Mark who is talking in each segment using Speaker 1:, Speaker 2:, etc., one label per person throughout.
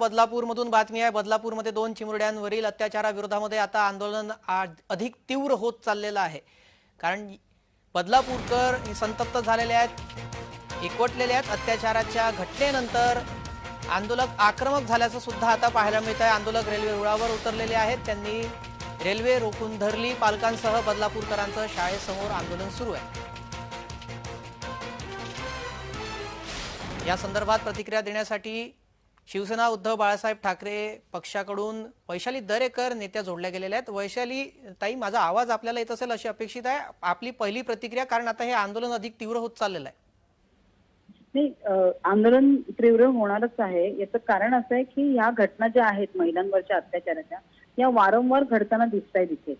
Speaker 1: बदलापूरमधून बातमी आहे. बदलापूरमध्ये दोन चिमुरड्यांवरील अत्याचाराविरोधामध्ये आता आंदोलन अधिक तीव्र होत चाललेलं आहे. कारण बदलापूरकर हे संतप्त झालेले आहेत एकवटलेले आहेत. अत्याचाराच्या घटनेनंतर आंदोलक आक्रमक झाल्याचं सुद्धा आता पाहायला मिळत आहे. आंदोलक रेल्वे रुळावर उतरलेले आहेत. त्यांनी रेल्वे रोखून धरली. पालकांसह बदलापूरकरांचं शाळेसमोर आंदोलन सुरू आहे. या संदर्भात प्रतिक्रिया देण्यासाठी शिवसेना उद्धव बाळासाहेब ठाकरे पक्षाकडून वैशाली दरेकर नेत्या जोडल्या गेलेल्या आहेत. वैशाली ताई माझा आवाज आपल्याला येत असेल अशी अपेक्षित आहे. आपली पहिली प्रतिक्रिया कारण आता हे आंदोलन अधिक तीव्र होत चाललेलं आहे.
Speaker 2: नाही आंदोलन तीव्र होणारच आहे. याचं कारण असं आहे की ह्या घटना ज्या आहेत महिलांवरच्या अत्याचाराच्या या वारंवार घडताना दिसत आहे तिथे.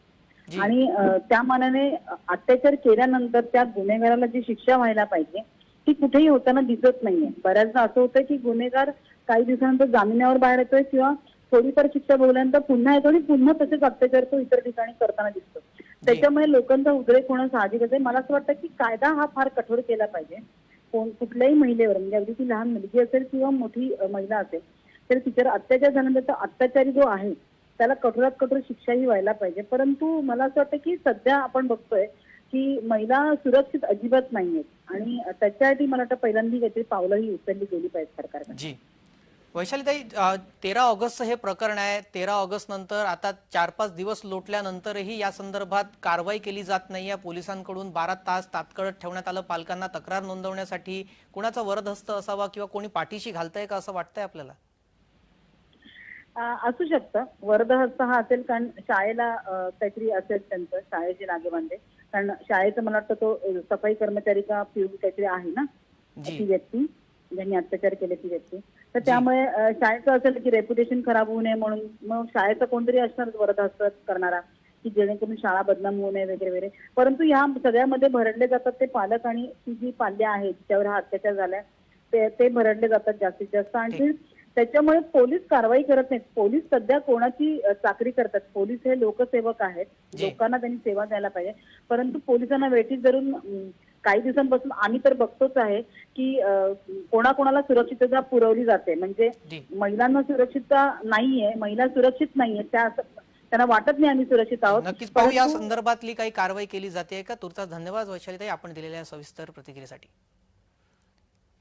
Speaker 2: आणि त्या मानाने अत्याचार केल्यानंतर त्या गुन्हेगाराला जी शिक्षा व्हायला पाहिजे ती कुठेही होताना दिसत नाहीये. बऱ्याचदा असं होतं की गुन्हेगार काही दिवसानंतर जामिनावर बाहेर येतोय किंवा थोडीफार शिक्षा भोगल्यानंतर पुन्हा येतो आणि पुन्हा तसेच अत्याचार तो इतर ठिकाणी करताना दिसतो. त्याच्यामुळे लोकांचा उद्रेक होणं साहजिकच आहे मला असं वाटतं की कायदा हा फार कठोर केला पाहिजे. कोण कुठल्याही महिलेवर म्हणजे अगदी ती लहान मुलगी असेल किंवा मोठी महिला असेल तर तिच्यावर अत्याचार झाल्यानंतर अत्याचारी जो आहे त्याला कठोरात कठोर शिक्षाही व्हायला पाहिजे. परंतु मला असं वाटतं की सध्या आपण बघतोय की महिला सुरक्षित अजिबात नाहीयेत आणि त्याच्यासाठी मला वाटतं पहिल्यांदा काहीतरी पावलं ही उचलली गेली पाहिजे सरकारकडे.
Speaker 1: जी. वैशालीताई तेरा ऑगस्टचं हे प्रकरण आहे. तेरा ऑगस्ट नंतर आता चार पाच दिवस लोटल्यानंतरही या संदर्भात कारवाई केली जात नाहीये. पोलिसांकडून बारा तास तात्काळ ठेवण्यात आलं. पालकांना तक्रार नोंदवण्यासाठी कुणाचा वरदहस्त असावा किंवा कोणी पाठीशी घालतंय का असं वाटतंय आपल्याला?
Speaker 2: असू शकतं. वरदहस्त हा असेल कारण शाळेला काहीतरी असेल त्यांचं शाळेचे नागेबांधे. कारण शाळेचं मला वाटतं तो सफाई कर्मचारी का पिऊन काहीतरी आहे ना. ती व्यक्ती ज्यांनी अत्याचार केले ती व्यक्ती. तर त्यामुळे शाळेचं असेल की रेप्युटेशन खराब होऊ नये म्हणून मग शाळेचं कोणतरी असणार वरदहस्त करणारा की जेणेकरून शाळा बदनाम होऊ नये वगैरे वगैरे. परंतु ह्या सगळ्यामध्ये भरडले जातात ते पालक आणि ती जी पाल्य आहे जिच्यावर हा अत्याचार झालाय ते ते भरडले जातात जास्तीत जास्त. आणखी त्याच्यामुळे पोलीस कारवाई करत नाहीत. पोलीस सध्या कोणाची चाकरी करतात? पोलीस हे लोकसेवक आहेत. लोकांना त्यांनी सेवा द्यायला पाहिजे. परंतु पोलिसांना वेठीत धरून काही दिवसांपासून आम्ही तर बघतोच आहे की कोणाकोणाला सुरक्षितता पुरवली जाते. म्हणजे महिलांना सुरक्षितता नाहीये महिला सुरक्षित नाहीये त्या त्यांना वाटत नाही आम्ही सुरक्षित आहोत.
Speaker 1: नक्कीच पाहू या संदर्भातली काही कारवाई केली जाते का? तुर्तास धन्यवाद वैशालीताई आपण दिलेल्या सविस्तर प्रतिक्रियेसाठी.